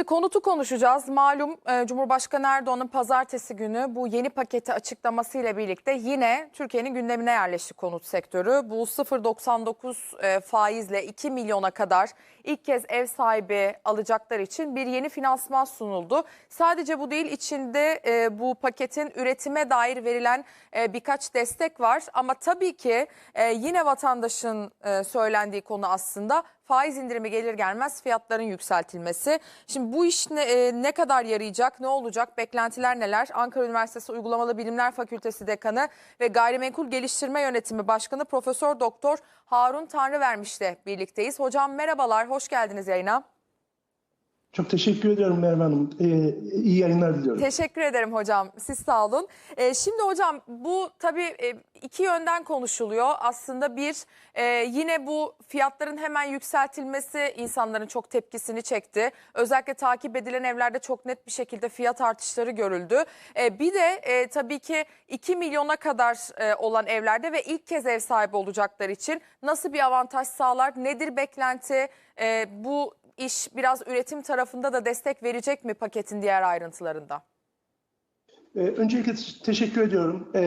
Şimdi konutu konuşacağız. Malum e, Cumhurbaşkanı Erdoğan'ın pazartesi günü bu yeni paketi açıklamasıyla birlikte yine Türkiye'nin gündemine yerleşti konut sektörü. Bu 0.99 e, faizle 2 milyona kadar ilk kez ev sahibi alacaklar için bir yeni finansman sunuldu. Sadece bu değil içinde e, bu paketin üretime dair verilen birkaç destek var. Ama tabii ki yine vatandaşın söylendiği konu aslında faiz indirimi gelir gelmez fiyatların yükseltilmesi. Şimdi bu iş ne, e, ne kadar yarayacak, ne olacak, beklentiler neler? Ankara Üniversitesi Uygulamalı Bilimler Fakültesi Dekanı ve Gayrimenkul Geliştirme Yönetimi Başkanı Profesör Doktor Harun Tanrıvermiş'le birlikteyiz. Hocam merhabalar, hoş geldiniz yayına. Çok teşekkür ediyorum Merve Hanım. Ee, iyi yayınlar diliyorum. Teşekkür ederim hocam. Siz sağ olun. Ee, şimdi hocam bu tabii e, iki yönden konuşuluyor. Aslında bir e, yine bu fiyatların hemen yükseltilmesi insanların çok tepkisini çekti. Özellikle takip edilen evlerde çok net bir şekilde fiyat artışları görüldü. E, bir de e, tabii ki 2 milyona kadar e, olan evlerde ve ilk kez ev sahibi olacaklar için nasıl bir avantaj sağlar? Nedir beklenti? E, bu iş biraz üretim tarafında da destek verecek mi paketin diğer ayrıntılarında? Ee, öncelikle teşekkür ediyorum e,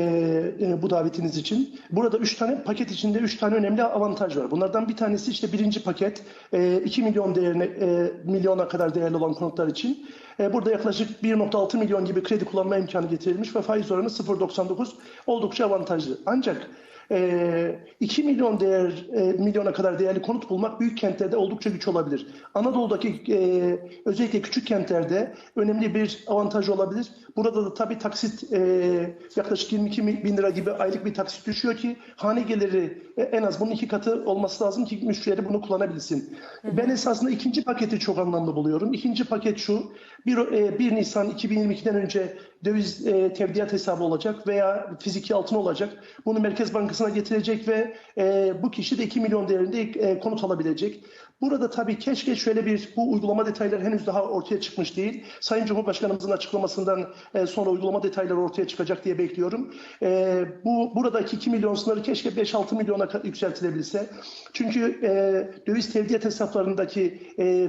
e, bu davetiniz için. Burada üç tane paket içinde üç tane önemli avantaj var. Bunlardan bir tanesi işte birinci paket e, 2 milyon değerine e, milyona kadar değerli olan konutlar için. E, burada yaklaşık 1.6 milyon gibi kredi kullanma imkanı getirilmiş ve faiz oranı 0.99 oldukça avantajlı. Ancak e, 2 milyon değer e, milyona kadar değerli konut bulmak büyük kentlerde oldukça güç olabilir. Anadolu'daki e, özellikle küçük kentlerde önemli bir avantaj olabilir. Burada da tabii taksit e, yaklaşık 22 bin lira gibi aylık bir taksit düşüyor ki hane geliri e, en az bunun iki katı olması lazım ki müşteri bunu kullanabilsin. Ben esasında ikinci paketi çok anlamlı buluyorum. İkinci paket şu, 1, e, 1 Nisan 2022'den önce döviz e, tevdiat hesabı olacak veya fiziki altın olacak. Bunu Merkez Bankası'na getirecek ve e, bu kişi de 2 milyon değerinde e, konut alabilecek. Burada tabii keşke şöyle bir bu uygulama detayları henüz daha ortaya çıkmış değil. Sayın Cumhurbaşkanımızın açıklamasından e, sonra uygulama detayları ortaya çıkacak diye bekliyorum. E, bu buradaki 2 milyon sınırı keşke 5-6 milyona yükseltilebilse. Çünkü e, döviz tevdiat hesaplarındaki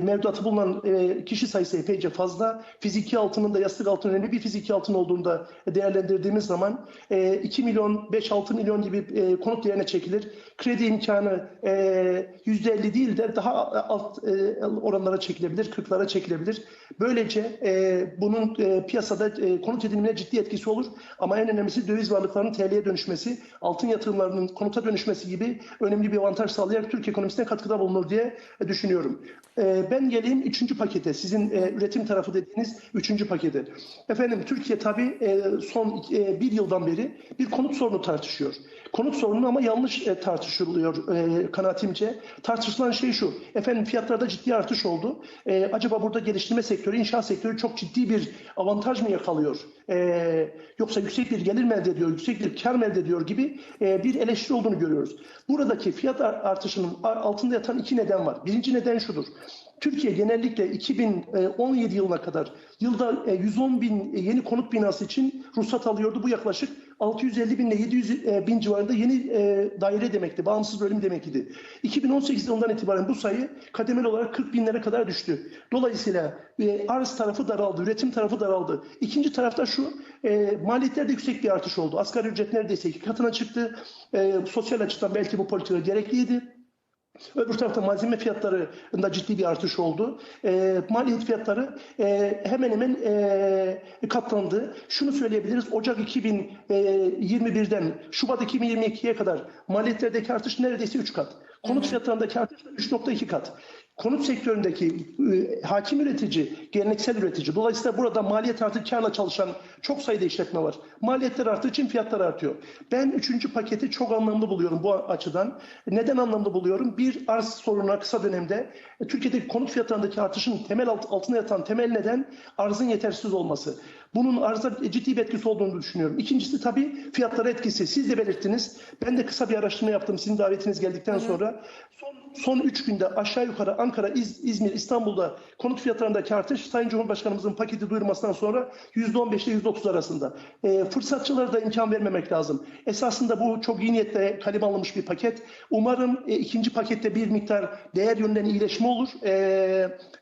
mevduatı bulunan kişi sayısı epeyce fazla. Fiziki altının da yastık altın önemli bir fiziki altın olduğunda değerlendirdiğimiz zaman e, 2 milyon 5-6 milyon gibi konut değerine çekilir. Kredi imkanı e, %50 değil de daha alt e, oranlara çekilebilir, 40'lara çekilebilir. Böylece e, bunun e, piyasada konut edinimine ciddi etkisi olur. Ama en önemlisi döviz varlıklarının TL'ye dönüşmesi, altın yatırımlarının konuta dönüşmesi gibi önemli bir avantaj sağlayarak Türk ekonomisine katkıda bulunur diye düşünüyorum. Ben geleyim üçüncü pakete, sizin üretim tarafı dediğiniz üçüncü pakete. Efendim Türkiye tabii son bir yıldan beri bir konut sorunu tartışıyor. Konut sorunu ama yanlış tartışılıyor e, kanaatimce. Tartışılan şey şu, efendim fiyatlarda ciddi artış oldu. E, acaba burada geliştirme sektörü, inşaat sektörü çok ciddi bir avantaj mı yakalıyor? E, yoksa yüksek bir gelir mi elde ediyor, yüksek bir kar mı elde ediyor gibi e, bir eleştiri olduğunu görüyoruz. Buradaki fiyat artışının altında yatan iki neden var. Birinci neden şudur. Türkiye genellikle 2017 yılına kadar yılda 110 bin yeni konut binası için ruhsat alıyordu. Bu yaklaşık 650 bin ile 700 bin civarında yeni daire demekti. Bağımsız bölüm demekti. 2018 yılından itibaren bu sayı kademeli olarak 40 binlere kadar düştü. Dolayısıyla arz tarafı daraldı, üretim tarafı daraldı. İkinci tarafta şu, maliyetlerde yüksek bir artış oldu. Asgari ücret neredeyse iki katına çıktı. Sosyal açıdan belki bu politika gerekliydi. Öbür tarafta malzeme fiyatlarında ciddi bir artış oldu. E, maliyet fiyatları e, hemen hemen e, katlandı. Şunu söyleyebiliriz. Ocak 2021'den Şubat 2022'ye kadar maliyetlerdeki artış neredeyse 3 kat. Konut fiyatlarındaki artış 3.2 kat. Konut sektöründeki e, hakim üretici, geleneksel üretici. Dolayısıyla burada maliyet artı karla çalışan çok sayıda işletme var. Maliyetler arttığı için fiyatlar artıyor. Ben üçüncü paketi çok anlamlı buluyorum bu açıdan. Neden anlamlı buluyorum? Bir arz sorununa kısa dönemde e, Türkiye'deki konut fiyatlarındaki artışın temel alt, altına yatan temel neden arzın yetersiz olması. Bunun arıza ciddi bir etkisi olduğunu düşünüyorum. İkincisi tabii fiyatlara etkisi. Siz de belirttiniz. Ben de kısa bir araştırma yaptım sizin davetiniz geldikten sonra. Son, son üç günde aşağı yukarı Ankara, İz- İzmir, İstanbul'da konut fiyatlarındaki artış Sayın Cumhurbaşkanımızın paketi duyurmasından sonra %15 ile %30 arasında. E, fırsatçılara da imkan vermemek lazım. Esasında bu çok iyi niyetle kalem alınmış bir paket. Umarım e, ikinci pakette bir miktar değer yönünden iyileşme olur. E,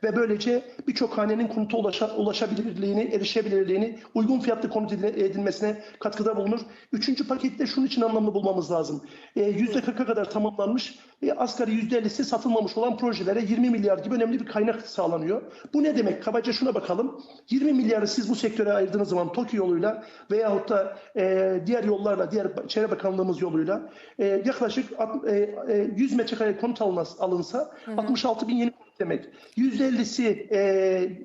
ve böylece birçok hanenin konuta ulaşa, ulaşabilirliğini, erişebilirliğini, uygun fiyatlı konut edilmesine katkıda bulunur. Üçüncü pakette şunun için anlamlı bulmamız lazım. E, %40'a kadar tamamlanmış, e, asgari %50'si satılmamış olan projelere 20 milyar gibi önemli bir kaynak sağlanıyor. Bu ne demek? Kabaca şuna bakalım. 20 milyarı siz bu sektöre ayırdığınız zaman TOKİ yoluyla veyahut da e, diğer yollarla, diğer Çevre Bakanlığımız yoluyla e, yaklaşık alt- e, e, 100 metrekare konut alınsa, alınsa 66 bin yeni demek. %50'si, e,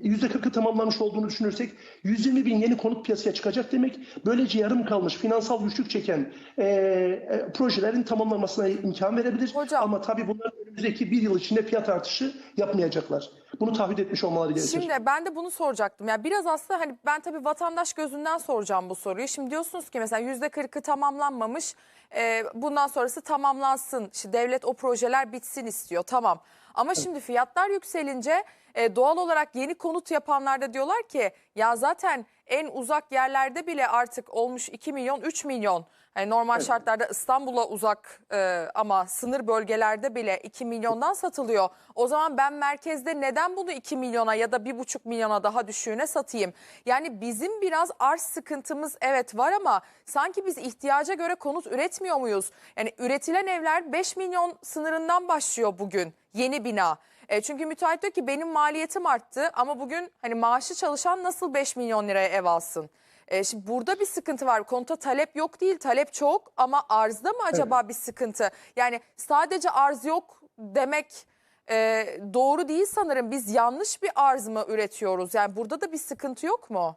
%40'ı tamamlanmış olduğunu düşünürsek 120 bin yeni konut piyasaya çıkacak demek. Böylece yarım kalmış, finansal güçlük çeken e, e, projelerin tamamlanmasına imkan verebilir. Hocam. Ama tabii bunlar önümüzdeki bir yıl içinde fiyat artışı yapmayacaklar. Bunu taahhüt etmiş olmaları gerekir. Şimdi ben de bunu soracaktım. Yani biraz aslında hani ben tabii vatandaş gözünden soracağım bu soruyu. Şimdi diyorsunuz ki mesela yüzde kırkı tamamlanmamış. e, bundan sonrası tamamlansın. İşte devlet o projeler bitsin istiyor. Tamam. Ama şimdi fiyatlar yükselince e, doğal olarak yeni konut yapanlar da diyorlar ki ya zaten en uzak yerlerde bile artık olmuş 2 milyon 3 milyon. Hani normal şartlarda İstanbul'a uzak e, ama sınır bölgelerde bile 2 milyondan satılıyor. O zaman ben merkezde neden bunu 2 milyona ya da 1,5 milyona daha düşüğüne satayım? Yani bizim biraz arz sıkıntımız evet var ama sanki biz ihtiyaca göre konut üretmiyor muyuz? Yani üretilen evler 5 milyon sınırından başlıyor bugün yeni bina. E, çünkü müteahhit diyor ki benim maliyetim arttı ama bugün hani maaşı çalışan nasıl 5 milyon liraya ev alsın? E, şimdi burada bir sıkıntı var. Konuta talep yok değil, talep çok ama arzda mı acaba bir sıkıntı? Yani sadece arz yok demek e, doğru değil sanırım. Biz yanlış bir arz mı üretiyoruz? Yani burada da bir sıkıntı yok mu?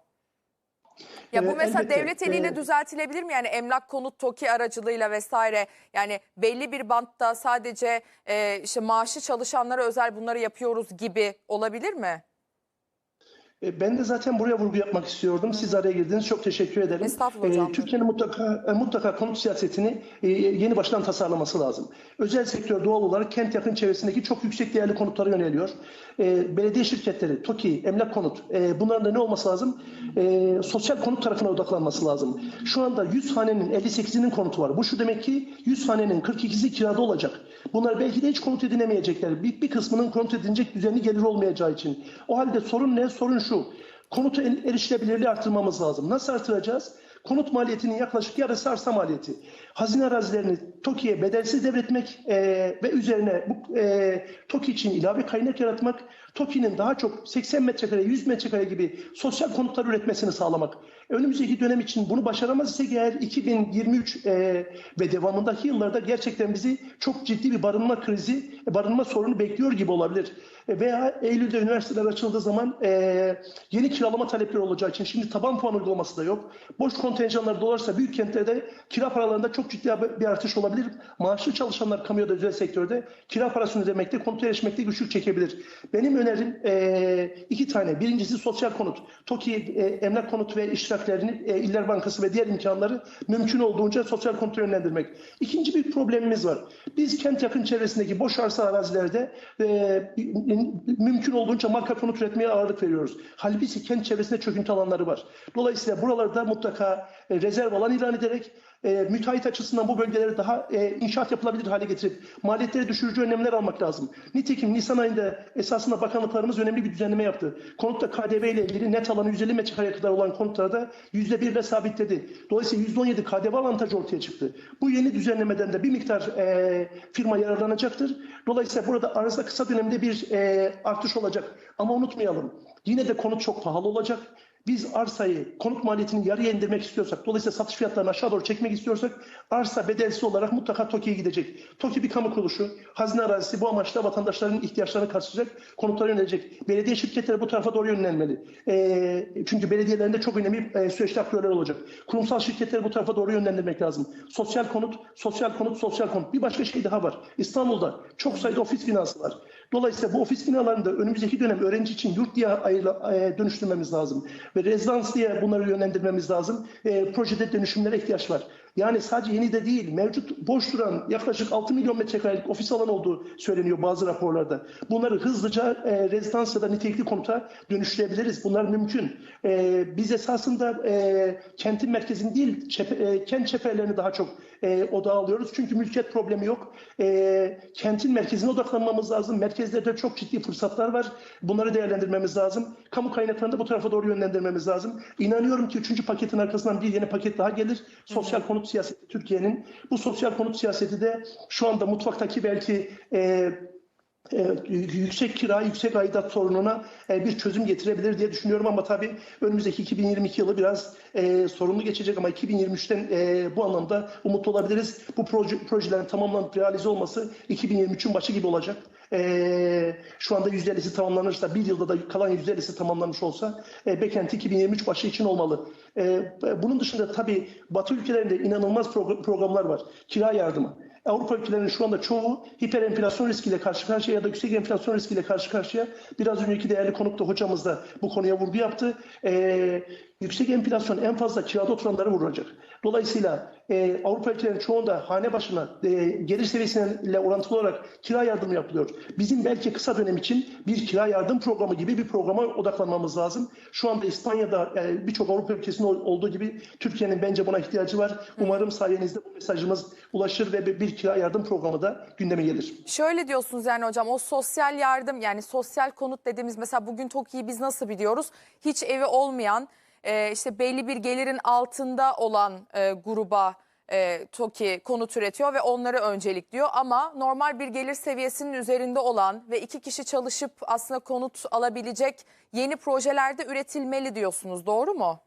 Ya bu Ee, mesela elbette. devlet eliyle Ee, düzeltilebilir mi? Yani emlak konut TOKİ aracılığıyla vesaire. Yani belli bir bantta sadece e, işte maaşı çalışanlara özel bunları yapıyoruz gibi olabilir mi? E, Ben de zaten buraya vurgu yapmak istiyordum. Siz araya girdiniz. Çok teşekkür ederim. Estağfurullah E. Türkiye'nin mutlaka e, mutlaka konut siyasetini yeni baştan tasarlaması lazım. Özel sektör doğal olarak kent yakın çevresindeki çok yüksek değerli konutlara yöneliyor. Belediye şirketleri, TOKİ, Emlak Konut bunların da ne olması lazım? Sosyal konut tarafına odaklanması lazım. Şu anda 100 hanenin 58'inin konutu var. Bu şu demek ki 100 hanenin 42'si kirada olacak. Bunlar belki de hiç konut edinemeyecekler. Bir, bir kısmının konut edilecek düzenli gelir olmayacağı için. O halde sorun ne? Sorun şu. Konutu el- erişilebilirliği artırmamız lazım. Nasıl artıracağız? Konut maliyetinin yaklaşık yarısı arsa maliyeti. Hazine arazilerini TOKİ'ye bedelsiz devretmek e, ve üzerine bu e, TOKİ için ilave kaynak yaratmak, TOKİ'nin daha çok 80 metrekare, 100 metrekare gibi sosyal konutlar üretmesini sağlamak. Önümüzdeki dönem için bunu başaramaz isek eğer 2023 e, ve devamındaki yıllarda gerçekten bizi çok ciddi bir barınma krizi, e, barınma sorunu bekliyor gibi olabilir. E, veya Eylül'de üniversiteler açıldığı zaman e, yeni kiralama talepleri olacağı için şimdi taban puan uygulaması da yok. Boş kontenjanlar dolarsa büyük kentlerde kira paralarında çok ciddi bir artış olabilir. Maaşlı çalışanlar kamuya özel sektörde kira parasını ödemekte, konuta erişmekte güçlük çekebilir. Benim önerim e, iki tane. Birincisi sosyal konut. TOKİ e, emlak konut ve iştiraklerini e, İller Bankası ve diğer imkanları mümkün olduğunca sosyal konuta yönlendirmek. İkinci bir problemimiz var. Biz kent yakın çevresindeki boş arsa arazilerde e, mümkün olduğunca marka konut üretmeye ağırlık veriyoruz. Halbuki kent çevresinde çöküntü alanları var. Dolayısıyla buralarda mutlaka e, rezerv alan ilan ederek e, müteahhit açısından bu bölgeleri daha e, inşaat yapılabilir hale getirip maliyetleri düşürücü önlemler almak lazım. Nitekim Nisan ayında esasında bakanlıklarımız önemli bir düzenleme yaptı. Konutta KDV ile ilgili net alanı 150 metrekareye kadar olan konutlarda %1 ile sabitledi. Dolayısıyla %17 KDV avantajı ortaya çıktı. Bu yeni düzenlemeden de bir miktar e, firma yararlanacaktır. Dolayısıyla burada arasında kısa dönemde bir e, artış olacak. Ama unutmayalım yine de konut çok pahalı olacak. Biz arsayı konut maliyetini yarıya indirmek istiyorsak, dolayısıyla satış fiyatlarını aşağı doğru çekmek istiyorsak arsa bedelsiz olarak mutlaka TOKİ'ye gidecek. TOKİ bir kamu kuruluşu, hazine arazisi bu amaçla vatandaşların ihtiyaçlarını karşılayacak, konutlara yönelecek. Belediye şirketleri bu tarafa doğru yönlenmeli. E, çünkü belediyelerinde çok önemli e, süreçte aktörler olacak. Kurumsal şirketleri bu tarafa doğru yönlendirmek lazım. Sosyal konut, sosyal konut, sosyal konut. Bir başka şey daha var. İstanbul'da çok sayıda ofis binası var. Dolayısıyla bu ofis binalarını da önümüzdeki dönem öğrenci için yurt diye e, dönüştürmemiz lazım. ve rezidans diye bunları yönlendirmemiz lazım. E, projede dönüşümlere ihtiyaç var. Yani sadece yeni de değil, mevcut boş duran yaklaşık 6 milyon metrekarelik ofis alan olduğu söyleniyor bazı raporlarda. Bunları hızlıca e, rezidans ya da nitelikli konuta dönüştürebiliriz. Bunlar mümkün. E, biz esasında e, kentin merkezini değil, çepe- e, kent çeperlerini daha çok e, odağa alıyoruz. Çünkü mülkiyet problemi yok. E, kentin merkezine odaklanmamız lazım. Merkezlerde çok ciddi fırsatlar var. Bunları değerlendirmemiz lazım. Kamu kaynaklarını da bu tarafa doğru yönlendirmemiz lazım. İnanıyorum ki üçüncü paketin arkasından bir yeni paket daha gelir. Sosyal konut siyaseti Türkiye'nin. Bu sosyal konut siyaseti de şu anda mutfaktaki belki e, yüksek kira, yüksek aidat sorununa e, bir çözüm getirebilir diye düşünüyorum ama tabii önümüzdeki 2022 yılı biraz e, sorunlu geçecek ama 2023'ten e, bu anlamda umutlu olabiliriz. Bu proje, projelerin tamamlanıp realize olması 2023'ün başı gibi olacak. Şu anda %50'si tamamlanırsa, bir yılda da kalan %50'si tamamlanmış olsa beklenti 2023 başı için olmalı. Bunun dışında tabii Batı ülkelerinde inanılmaz progr- programlar var. Kira yardımı. Avrupa ülkelerinin şu anda çoğu hiper enflasyon riskiyle karşı karşıya ya da yüksek enflasyon riskiyle karşı karşıya. Biraz önceki değerli konuk da hocamız da bu konuya vurgu yaptı. Ee, yüksek enflasyon en fazla kirada oturanları vuracak. Dolayısıyla e, Avrupa ülkelerinin çoğunda hane başına e, gelir seviyesiyle orantılı olarak kira yardımı yapılıyor. Bizim belki kısa dönem için bir kira yardım programı gibi bir programa odaklanmamız lazım. Şu anda İspanya'da e, birçok Avrupa ülkesinde ol- olduğu gibi Türkiye'nin bence buna ihtiyacı var. Umarım sayenizde bu mesajımız ulaşır ve bir bir kira yardım programı da gündeme gelir. Şöyle diyorsunuz yani hocam o sosyal yardım yani sosyal konut dediğimiz mesela bugün TOKİ'yi biz nasıl biliyoruz? Hiç evi olmayan e, işte belli bir gelirin altında olan e, gruba e, TOKİ konut üretiyor ve onları öncelikliyor. Ama normal bir gelir seviyesinin üzerinde olan ve iki kişi çalışıp aslında konut alabilecek yeni projelerde üretilmeli diyorsunuz doğru mu?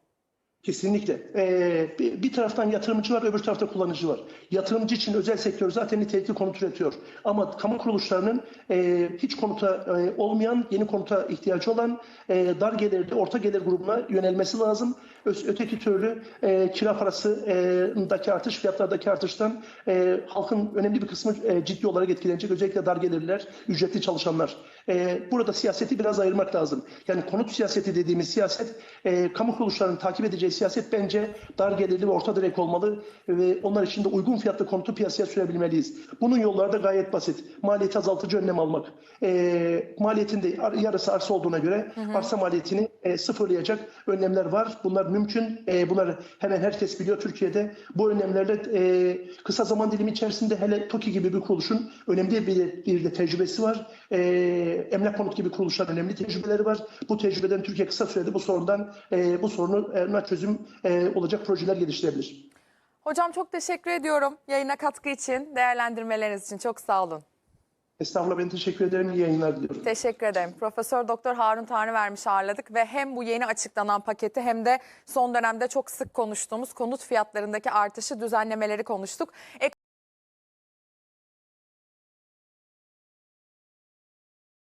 Kesinlikle. Ee, bir, bir taraftan yatırımcı var, öbür tarafta kullanıcı var. Yatırımcı için özel sektör zaten nitelikli konut üretiyor. Ama kamu kuruluşlarının e, hiç konuta e, olmayan, yeni konuta ihtiyacı olan e, dar gelirli, orta gelir grubuna yönelmesi lazım. Ö- öteki türlü e, kira parasındaki artış, fiyatlardaki artıştan e, halkın önemli bir kısmı e, ciddi olarak etkilenecek. Özellikle dar gelirliler, ücretli çalışanlar. E, burada siyaseti biraz ayırmak lazım. Yani konut siyaseti dediğimiz siyaset, e, kamu kuruluşlarının takip edeceği siyaset bence dar gelirli ve orta direk olmalı ve onlar için de uygun fiyatlı konutu piyasaya sürebilmeliyiz. Bunun yolları da gayet basit. Maliyeti azaltıcı önlem almak. E, maliyetinde yarısı arsa olduğuna göre arsa maliyetini e, sıfırlayacak önlemler var. Bunlar mümkün. E, bunları hemen herkes biliyor Türkiye'de. Bu önlemlerle e, kısa zaman dilimi içerisinde hele TOKİ gibi bir kuruluşun önemli bir, bir de tecrübesi var. E, emlak konut gibi kuruluşların önemli tecrübeleri var. Bu tecrübeden Türkiye kısa sürede bu sorundan e, bu soruna çözüm e, olacak projeler geliştirebilir. Hocam çok teşekkür ediyorum yayına katkı için, değerlendirmeleriniz için çok sağ olun. Estağfurullah ben teşekkür ederim. İyi yayınlar diliyorum. Teşekkür ederim. Profesör Doktor Harun Tanrıvermiş ağırladık ve hem bu yeni açıklanan paketi hem de son dönemde çok sık konuştuğumuz konut fiyatlarındaki artışı düzenlemeleri konuştuk. Ek-